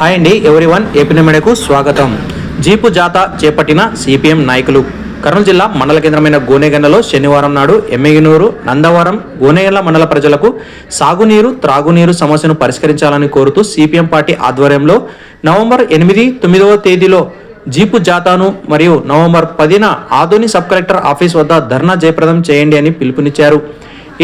Hi అండి one ఏపీనమెడకు స్వాగతం. Jeep జాత చేపట్టిన సిపిఎం నాయకులు. కర్నూలు జిల్లా మండల కేంద్రమైన గోనెగండలో శనివారం నాడు ఎమ్మెగినూరు నందవరం గోనెగండ్ల మండల ప్రజలకు సాగునీరు త్రాగునీరు సమస్యను పరిష్కరించాలని కోరుతూ సిపిఎం పార్టీ ఆధ్వర్యంలో నవంబర్ ఎనిమిది తొమ్మిదవ తేదీలో జీపు జాతాను మరియు నవంబర్ పదిన ఆదోని సబ్ కలెక్టర్ ఆఫీస్ వద్ద ధర్నా జయప్రదం చేయండి అని పిలుపునిచ్చారు.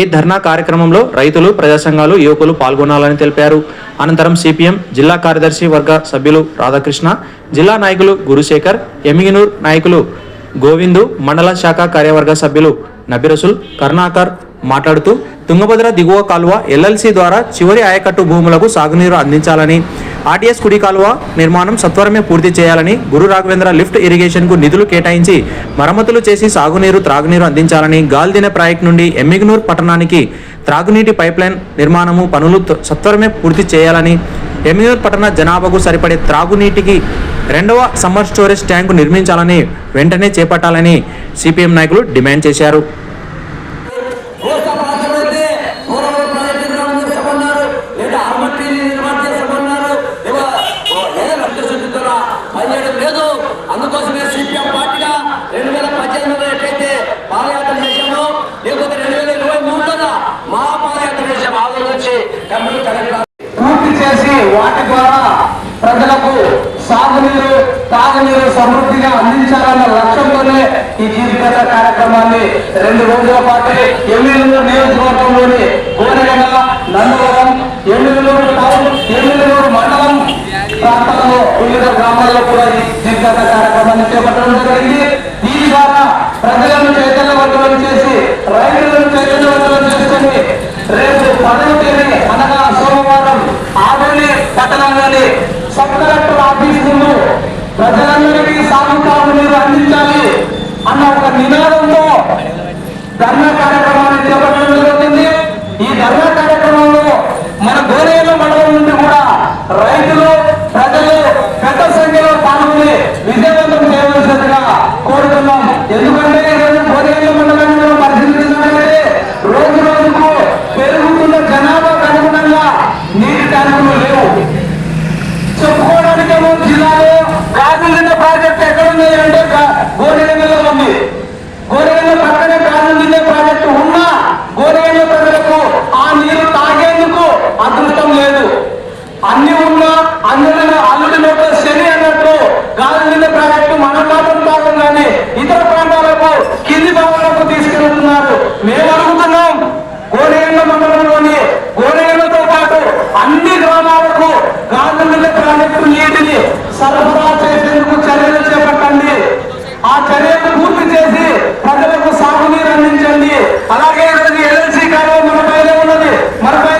ఈ ధర్నా కార్యక్రమంలో రైతులు ప్రజా సంఘాలు యువకులు పాల్గొనాలని తెలిపారు. అనంతరం సిపిఎం జిల్లా కార్యదర్శి వర్గ సభ్యులు రాధాకృష్ణ జిల్లా నాయకులు గురుశేఖర్ ఎమిగినూర్ నాయకులు గోవిందు మండల శాఖ కార్యవర్గ సభ్యులు నబిరసుల్ కరుణాకర్ మాట్లాడుతూ తుంగభద్ర దిగువ కాలువ ఎల్ఎల్సి ద్వారా చివరి ఆయకట్టు భూములకు సాగునీరు అందించాలని ఆర్టీఎస్ కుడి కాలువ నిర్మాణం సత్వరమే పూర్తి చేయాలని గురు రాఘవేంద్ర లిఫ్ట్ ఇరిగేషన్కు నిధులు కేటాయించి మరమ్మతులు చేసి సాగునీరు త్రాగునీరు అందించాలని గాల్దిన ప్రాయక్ నుండి ఎమ్మిగ్నూర్ పట్టణానికి త్రాగునీటి పైప్లైన్ నిర్మాణము పనులు సత్వరమే పూర్తి చేయాలని ఎమ్మిగ్నూర్ పట్టణ జనాభాకు సరిపడే త్రాగునీటికి రెండవ సమ్మర్ స్టోరేజ్ ట్యాంకు నిర్మించాలని వెంటనే చేపట్టాలని సిపిఎం నాయకులు డిమాండ్ చేశారు కోస్తా ప్రాంతమైతే పోలవరం ప్రాజెక్టు నిర్మాణం చేస్తామన్నారు లేదా ఆల్మట్టి నిర్మాణం చేస్తామన్నారు లేదా లేదా లక్షశుద్ధితో పనిచేయడం లేదు. అందుకోసమే సిపిఎం పార్టీగా రెండు వేల పద్దెనిమిదిలో ఎట్లయితే పాదయాత్ర చేశామో లేకపోతే రెండు వేల ఇరవై మూడులో మా పాదయాత్ర చేసాం ఆంధ్ర నుంచి పూర్తి చేసి వాటి ద్వారా ప్రజలకు సాగునీరు తాగునీరు సమృద్ధిగా అందించాలన్న లక్ష్యంతోనే ఈ జీవిత కార్యక్రమాన్ని రెండు రోజుల పాటు ఎమ్మెల్యేలు నియోజకవర్గంలోని గోనగండ నందవరం వివిధ గ్రామాల్లో కూడా ఈ జీవిత కార్యక్రమాన్ని చేపట్టడం జరిగింది. దీని ద్వారా ప్రజలను చైతన్యవంతులను చేసి రైతులను చైతన్యవంతులను చేసుకుని రేపు పదవ తేదీ అనగా సోమవారం ఆదోని పట్టణంలోని సబ్ కలెక్టర్ ఆఫీస్ ముందు ప్రజలందరికీ సాగుతాము నీరు అందించాలి అన్న ఒక నినాదంతో ధర్నా కార్యక్రమాన్ని చేపట్టడం జరుగుతుంది. ఈ ధర్నా పూర్తి చేసి ప్రజలకు సాగునీరు అందించండి. అలాగే ఎల్ఎల్సీ కాలువ మన పైన ఉన్నది. మన పైన